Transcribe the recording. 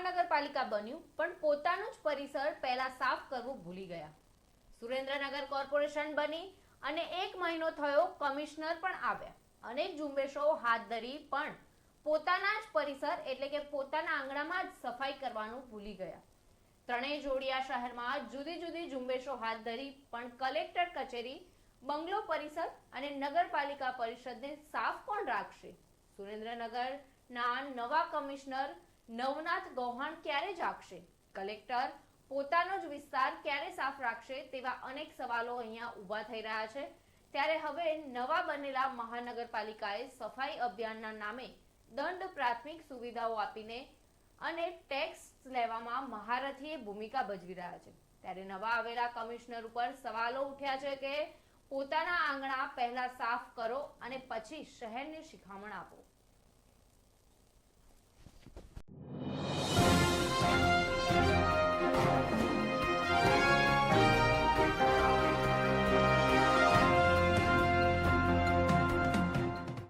મહાનગરપાલિકા બન્યું, પણ પોતાનું જ પરિસર પહેલા સાફ કરવું ભૂલી ગયા. સુરેન્દ્રનગર કોર્પોરેશન બની અને એક મહિનો થયો કમિશનર પણ આવ્યા. અનેક ઝુંબેશો હાથ ધરી પણ પોતાના જ પરિસર એટલે કે પોતાના આંગણામાં જ સફાઈ કરવાનું ભૂલી ગયા. ત્રણેય જોડિયા શહેરમાં જુદી જુદી ઝુંબેશો હાથ ધરી પણ કલેક્ટર કચેરી, બંગલો પરિસર અને નગરપાલિકા પરિષદને સાફ કોણ રાખશે? સુરેન્દ્રનગરના નવા કમિશનર નવનાથ ગૌહાણ ક્યારે જાગશે? કલેક્ટર, પોતાનો જ વિસ્તાર ક્યારે સાફ રાખશે તેવા અનેક સવાલો અહીંયા ઊભા થઈ રહ્યા છે. ત્યારે હવે નવા બનેલા મહાનગરપાલિકાએ સફાઈ અભિયાનના નામે દંડ પ્રાથમિક સુવિધાઓ આપીને અને ટેક્સ લેવામાં મહારથીએ ભૂમિકા ભજવી રહ્યા છે. ત્યારે નવા આવેલા કમિશનર ઉપર સવાલો ઉઠ્યા છે કે પોતાના આંગણા પહેલા સાફ કરો અને પછી શહેરને શિખામણ આપો.